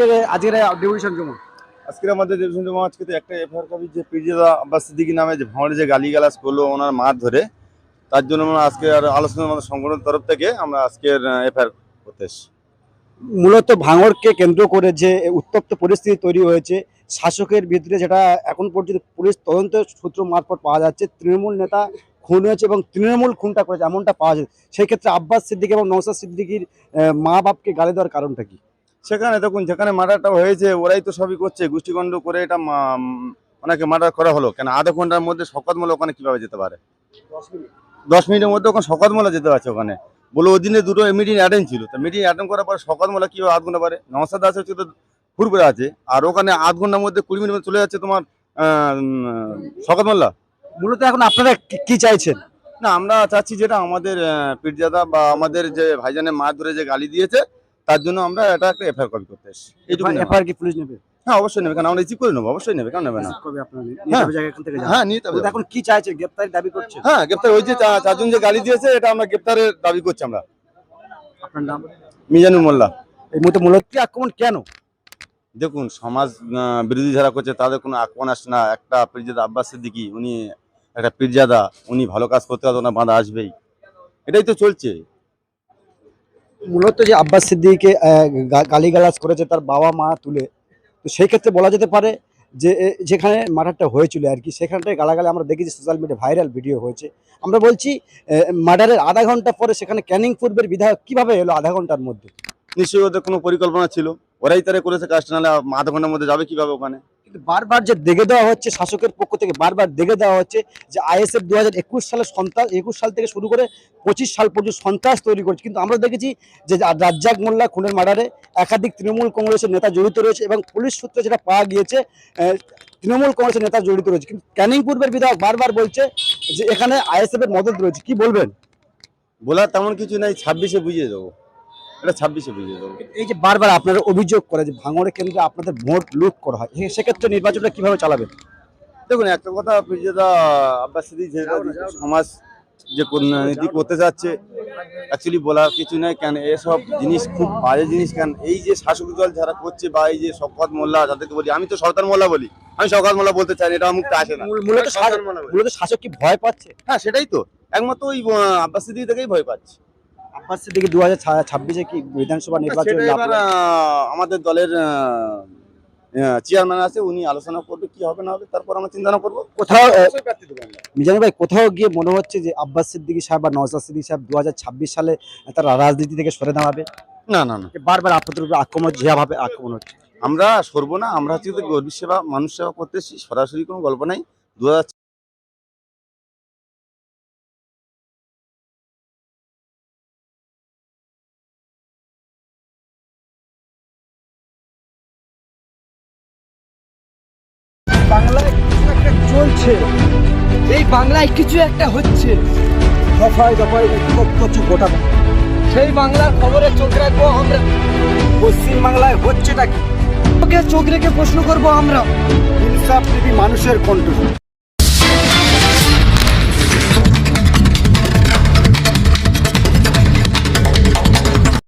আজকের কেমন আজকে আমাদের জমা আজকে তো একটা এফআইআর কপি যে পিরজাদা আব্বাস সিদ্দিকী নামে যে ভাঙড়ে যে গালিগালাজ করল ওনার মার ধরে তার জন্য আমরা আজকে আর আলোচনা আমাদের সংগঠনের তরফ থেকে আমরা আজকের এফআইআর করতে এসেছি। মূলত ভাঙড়কে কেন্দ্র করে যে উত্তপ্ত পরিস্থিতি তৈরি হয়েছে শাসকের ভিতরে যেটা এখন পর্যন্ত পুলিশ তদন্ত সূত্র মারফত পাওয়া যাচ্ছে তৃণমূল নেতা খুন হয়েছে এবং তৃণমূল খুনটা করেছে এমনটা পাওয়া যায় সেই ক্ষেত্রে আব্বাস সিদ্দিক এবং নৌসাদ সিদ্দিকির মা বাপকে গালি দেওয়ার কারণটা কি? সেখানে দেখুন যেখানে মার্ডারটা হয়েছে ওরাই তো সবই করছে। গোষ্ঠীগণ্ড করে এটা ওনাকে মার্ডার করা হলো। কেন আধা ঘণ্টার মধ্যে শকত মোলা ওখানে কীভাবে যেতে পারে? দশ মিনিটের মধ্যে ওখানে শকত মোলা যেতে পারছে ওখানে। বলে ওই দিনে দুটো মিটিং অ্যাটেন্ড ছিল। তো মিটিং অ্যাটেন্ড করার পর শকত মোলা কীভাবে আধ ঘণ্টা পারে? নওসাদ দাস হচ্ছে তো ফুরপুরে আছে। আর ওখানে আধ ঘণ্টার মধ্যে কুড়ি মিনিট চলে যাচ্ছে তোমার আহ, শকত মোল্লা মূলত এখন আপনারা কি- কি চাইছেন? না আমরা চাচ্ছি যেটা আমাদের পিরজাদা বা আমাদের যে ভাইজানের মা ধরে যে গালি দিয়েছে তার জন্য আমরা এটা একটা এফআইআর কপি করতে এসেছি। এইটুকু এফআইআর কি পুলিশ নেবে? হ্যাঁ অবশ্যই নেবে কারণ আমরা রিসিভ করে নেব অবশ্যই নেবে কেন নেবে না? নিয়ে হ্যাঁ। এখান? হ্যাঁ এখন কি চাইছে? গ্রেপ্তারি দাবি করছে? হ্যাঁ গ্রেপ্তার হয়েছে চা- চারজন যে গালি দিয়েছে এটা আমরা গ্রেপ্তারের দাবি করছি আমরা। আপনার নাম? মিজানুর মোল্লা। এই মুহূর্তে মূলত আক্রমণ কেন? দেখুন সমাজ বিরোধী যারা করছে তাদের কোনো আক্রমণ আসছে না। একটা পিরজাদা আব্বাস সিদ্দিকি উনি একটা পিরজাদা উনি ভালো কাজ করতে পারতো না বাঁধা আসবেই। এটাই তো চলছে। মূলত যে আব্বাস সিদ্দিককে গালিগালাজ করেছে তার বাবা মা তুলে, তো সেই ক্ষেত্রে বলা যেতে পারে যে যেখানে মার্ডারটা হয়েছিল আর কি, সেখানটায় গালাগালি আমরা দেখেছি, সোশ্যাল মিডিয়া ভাইরাল ভিডিও হয়েছে। আমরা বলছি মার্ডারের আধা ঘণ্টা পরে সেখানে ক্যানিং পূর্বের বিধায়ক কীভাবে এলো আধা ঘণ্টার মধ্যে? নিশ্চয়ই ওদের কোনো পরিকল্পনা ছিল? ওরাই তারা করেছে কাজটা, নাহলে আধা ঘণ্টার মধ্যে যাবে কীভাবে ওখানে? কিন্তু বারবার যে দেখে দেওয়া হচ্ছে, শাসকের পক্ষ থেকে বারবার দেখে দেওয়া হচ্ছে যে আইএসএফ দু হাজার একুশ সালের সন্ত্রাস, একুশ সাল থেকে শুরু করে পঁচিশ সাল পর্যন্ত সন্ত্রাস তৈরি করছে। কিন্তু আমরা দেখেছি যে রাজ্জাক মোল্লা খুনের মার্ডারে একাধিক তৃণমূল কংগ্রেসের নেতা জড়িত রয়েছে এবং পুলিশ সূত্রে যেটা পাওয়া গিয়েছে তৃণমূল কংগ্রেসের নেতা জড়িত রয়েছে। কিন্তু ক্যানিং পূর্বের বিধায়ক বারবার বলছে যে এখানে আইএসএফ এর মদত রয়েছে। কি বলবেন? বলার তেমন কিছু নাই, ছাব্বিশে বুঝিয়ে দেবো। এটা ছাব্বিশে বুঝিয়ে দেবো এই যে বারবার আপনারা অভিযোগ করে যে ভাঙড়ে কেন্দ্রে আপনাদের ভোট লুট করা হয় সেক্ষেত্রে নির্বাচনটা কীভাবে চালাবেন? দেখুন একটা কথা যেটা আব্বাস সিদ্দিক যেটা সমাজ যে কোন- নীতি করতে যাচ্ছে অ্যাকচুয়ালি বলার কিছু নাই কেন এসব জিনিস খুব বাজে জিনিস কেন এই যে শাসক দল যারা করছে বা এই যে শকত মোল্লা যাদেরকে বলি আমি তো সরকার মোল্লা বলি আমি শকত মোল্লা বলতে চাই এটা মুখতে আসে না। মূলত শাসক- মূলত শাসক কি ভয় পাচ্ছে? হ্যাঁ সেটাই তো। একমাত্র ওই আব্বাস থেকেই ভয় পাচ্ছে। আব্বাস সিদ্দিকি দু হাজার ছাব্বিশে কি বিধানসভা নির্বাচন এবার আমাদের দলের চেয়ারম্যান আছে উনি আলোচনা করবে কি হবে না হবে তারপর আমরা চিন্তা করব। কোথাও ভাই কোথাও গিয়ে মনে হচ্ছে যে আব্বাস সিদ্দিকী সাহেব বা নওজাদ সিদ্দিকী সাহেব দু হাজার ছাব্বিশ সালে তারা রাজনীতি থেকে সরে দাঁড়াবে? না না না। বারবার আপনাদের উপরে আক্রমণ যেভাবে আক্রমণ হচ্ছে। আমরা সরবো না আমরা হচ্ছে গরিব সেবা মানুষ সেবা করতেছি সরাসরি কোনো গল্প নাই। দু বাংলায় কিছু একটা চলছে। এই বাংলায় কিছু একটা হচ্ছে। দফায় দফায় করছে গোটা সেই বাংলার খবরে চোখ রাখব আমরা। পশ্চিম বাংলায় হচ্ছেটা কি? চোখ রেখে প্রশ্ন করব আমরা? ইনসাফ মানুষের কণ্ঠ